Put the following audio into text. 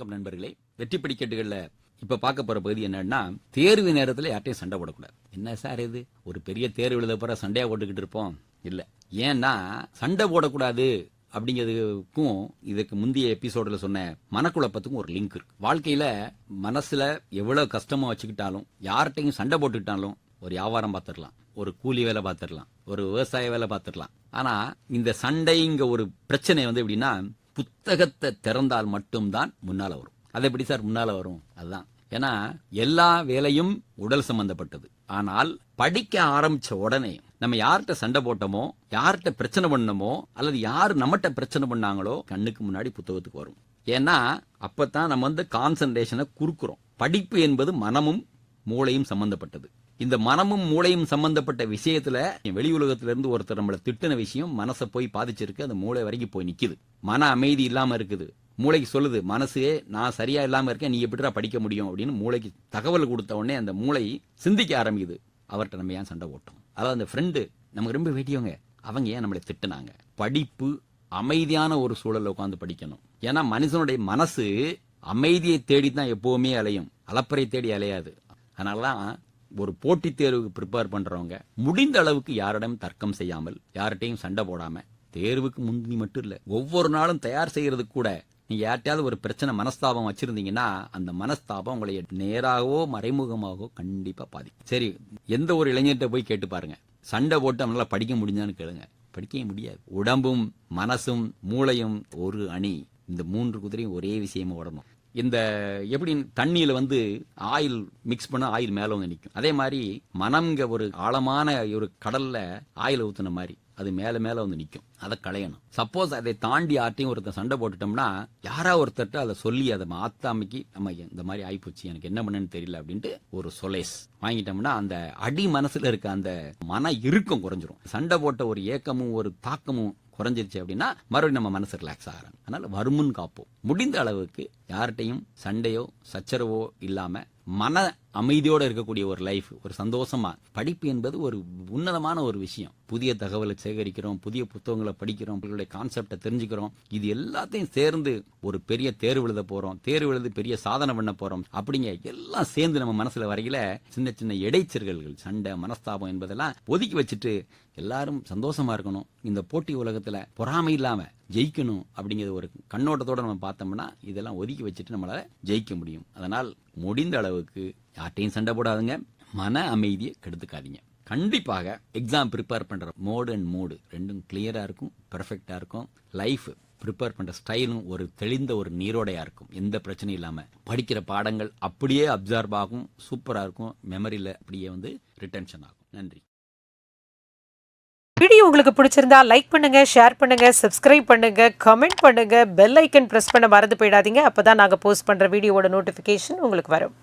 வணக்கம் நண்பர்களே. வெற்றி படிக்கட்டுகள்ல இப்ப பார்க்க போற பகுதி என்னன்னா தேர்வு நேரத்துல யார்ட்டையும் சண்டை போடக்கூடாது. என்ன சார் இது? ஒரு பெரிய தேர்வு எழுத போற சண்டையா போட்டுக்கிட்டு இருப்போம். இல்ல. ஏன்னா சண்டை போடக்கூடாது அப்படிங்கிறதுக்கும் இதுக்கு முந்தைய எபிசோட்ல சொன்ன மனக்குழப்பத்துக்கும் ஒரு லிங்க் இருக்கு. வாழ்க்கையில மனசுல எவ்வளவு கஷ்டமா வச்சுக்கிட்டாலும் யார்கிட்டையும் சண்டை போட்டுக்கிட்டாலும் ஒரு வியாபாரம் பார்த்துடலாம். ஒரு கூலி வேலை பார்த்துடலாம். ஒரு விவசாய வேலை பார்த்துடலாம். ஆனா இந்த சண்டைங்க ஒரு பிரச்சனை வந்து எப்படின்னா புத்தகத்தை திறந்தால் மட்டும்தான் முன்னால வரும். அது எப்படி சார் முன்னால வரும்? அதுதான். ஏன்னா எல்லா வேலையும் உடல் சம்பந்தப்பட்டது. ஆனால் படிக்க ஆரம்பிச்ச உடனே நம்ம யார்கிட்ட சண்டை போட்டோமோ யார்கிட்ட பிரச்சனை பண்ணமோ அல்லது யார் நம்மகிட்ட பிரச்சனை பண்ணாங்களோ கண்ணுக்கு முன்னாடி புத்தகத்துக்கு வரும். ஏன்னா அப்பதான் நம்ம வந்து கான்சன்ட்ரேஷனை குறுக்குறோம். படிப்பு என்பது மனமும் மூளையும் சம்பந்தப்பட்டது. இந்த மனமும் மூளையும் சம்பந்தப்பட்ட விஷயத்துல வெளி உலகத்திலிருந்து ஒருத்தர் நம்மளை திட்டின விஷயம் மனசை போய் பாதிச்சிருக்கு அந்த மூளை வரைக்கும் போய் நிக்குது. மன அமைதி இல்லாம இருக்குது. மூளைக்கு சொல்லுது மனசே நான் சரியா இல்லாம இருக்கேன் நீ எப்படிடா படிக்க முடியும்? அப்படின்னு மூளைக்கு தகவல் கொடுத்த உடனே அந்த மூளை சிந்திக்க ஆரம்பிக்குது. அவர்கிட்ட நம்ம ஏன் சண்டை ஓட்டும் அதாவது அந்த ஃப்ரெண்டு நமக்கு ரொம்ப வேட்டியவங்க அவங்க ஏன் நம்மளை திட்டுனாங்க? படிப்பு அமைதியான ஒரு சூழலில் உட்காந்து படிக்கணும். ஏன்னா மனுஷனுடைய மனசு அமைதியை தேடி தான் எப்பவுமே அலையும். அலப்பறை தேடி அலையாது. அதனாலதான் ஒரு போட்டித் தேர்வுக்கு ப்ரிப்பேர் பண்றவங்க முடிந்த அளவுக்கு யாரிடம் தர்க்கம் செய்யாமல் யார்கிட்டையும் சண்டை போடாம தேர்வுக்கு முந்தி மட்டும் இல்லை ஒவ்வொரு நாளும் தயார் செய்யறதுக்கு கூட நீங்க யார்ட்டையாவது ஒரு பிரச்சனை மனஸ்தாபம் வச்சிருந்தீங்கன்னா அந்த மனஸ்தாபம் உங்களை நேராகவோ மறைமுகமாகவோ கண்டிப்பா பாதிக்கும். சரி எந்த ஒரு இளைஞர்கிட்ட போய் கேட்டு பாருங்க. சண்டை போட்டு அவங்களால படிக்க முடிஞ்சான்னு கேளுங்க. படிக்கவே முடியாது. உடம்பும் மனசும் மூளையும் ஒரு அணி. இந்த மூன்று குதிரையும் ஒரே விஷயமா ஓடணும் இந்த எப்படி தண்ணியில் வந்து ஆயில் மிக்ஸ் பண்ண ஆயில் மேலே வந்து நிற்கும் அதே மாதிரி மனம்ங்க ஒரு ஆழமான ஒரு கடல்ல ஆயில் ஊத்துன மாதிரி அது மேலே மேலே வந்து நிற்கும் அதை களையணும். சப்போஸ் அதை தாண்டி ஆட்டையும் ஒருத்தர் சண்டை போட்டுட்டோம்னா யாரா ஒருத்தர்கிட்ட அதை சொல்லி அதை மாத்தாமைக்கு நம்ம இந்த மாதிரி ஆயிப்போச்சு எனக்கு என்ன பண்ணன்னு தெரியல அப்படின்ட்டு ஒரு சொலேஸ் வாங்கிட்டோம்னா அந்த அடி மனசுல இருக்க அந்த மன இறுக்கம் குறைஞ்சிரும். சண்டை போட்ட ஒரு ஏக்கமும் ஒரு தாக்கமும் குறைஞ்சிருச்சு அப்படின்னா மறுபடியும் நம்ம மனசு ரிலாக்ஸ் ஆகிறோம் அதனால வருமுன் காப்போம். முடிந்த அளவுக்கு யார்கிட்டையும் சண்டையோ சச்சரவோ இல்லாம மன அமைதியோடு இருக்கக்கூடிய ஒரு லைஃப் ஒரு சந்தோஷமா. படிப்பு என்பது ஒரு உன்னதமான ஒரு விஷயம். புதிய தகவலை சேகரிக்கிறோம் புதிய புத்தகங்களை படிக்கிறோம் உங்களுடைய கான்செப்டை தெரிஞ்சுக்கிறோம். இது எல்லாத்தையும் சேர்ந்து ஒரு பெரிய தேர்வு எழுத போறோம் தேர்வு எழுதி பெரிய சாதனை பண்ண போறோம். அப்படிங்க எல்லாம் சேர்ந்து நம்ம மனசுல வரையில சின்ன சின்ன இடைச்செருகல்கள் சண்டை மனஸ்தாபம் என்பதெல்லாம் ஒதுக்கி வச்சுட்டு எல்லாரும் சந்தோஷமா இருக்கணும். இந்த போட்டி உலகத்துல பொறாமை இல்லாம ஜெயிக்கணும் அப்படிங்கிறது ஒரு கண்ணோட்டத்தோட நம்ம பார்த்தோம்னா இதெல்லாம் ஒதுக்கி வச்சுட்டு நம்மளால ஜெயிக்க முடியும். அதனால் முடிந்த அளவுக்கு யார்ட்டையும் சண்டை போடாதுங்க. மன அமைதியை கெடுத்துக்காதீங்க. கண்டிப்பாக எக்ஸாம் ப்ரிப்பேர் பண்ணுற மோடு அண்ட் மூடு ரெண்டும் கிளியராக இருக்கும் பெர்ஃபெக்டாக இருக்கும். லைஃப் ப்ரிப்பேர் பண்ணுற ஸ்டைலும் ஒரு தெளிந்த ஒரு நீரோடையாக இருக்கும். எந்த பிரச்சனையும் இல்லாமல் படிக்கிற பாடங்கள் அப்படியே அப்சர்வ் ஆகும் சூப்பராக இருக்கும். மெமரியில் அப்படியே வந்து ரிட்டன்ஷன் ஆகும். நன்றி. வீடியோ உங்களுக்கு பிடிச்சிருந்தா லைக் பண்ணுங்க ஷேர் பண்ணுங்க சப்ஸ்கிரைப் பண்ணுங்க கமெண்ட் பண்ணுங்க பெல் ஐக்கன் பிரஸ் பண்ண மறந்து போயிடாதீங்க. அப்பதான் நாங்கள் போஸ்ட் பண்ற வீடியோவோட நோட்டிபிகேஷன் உங்களுக்கு வரும்.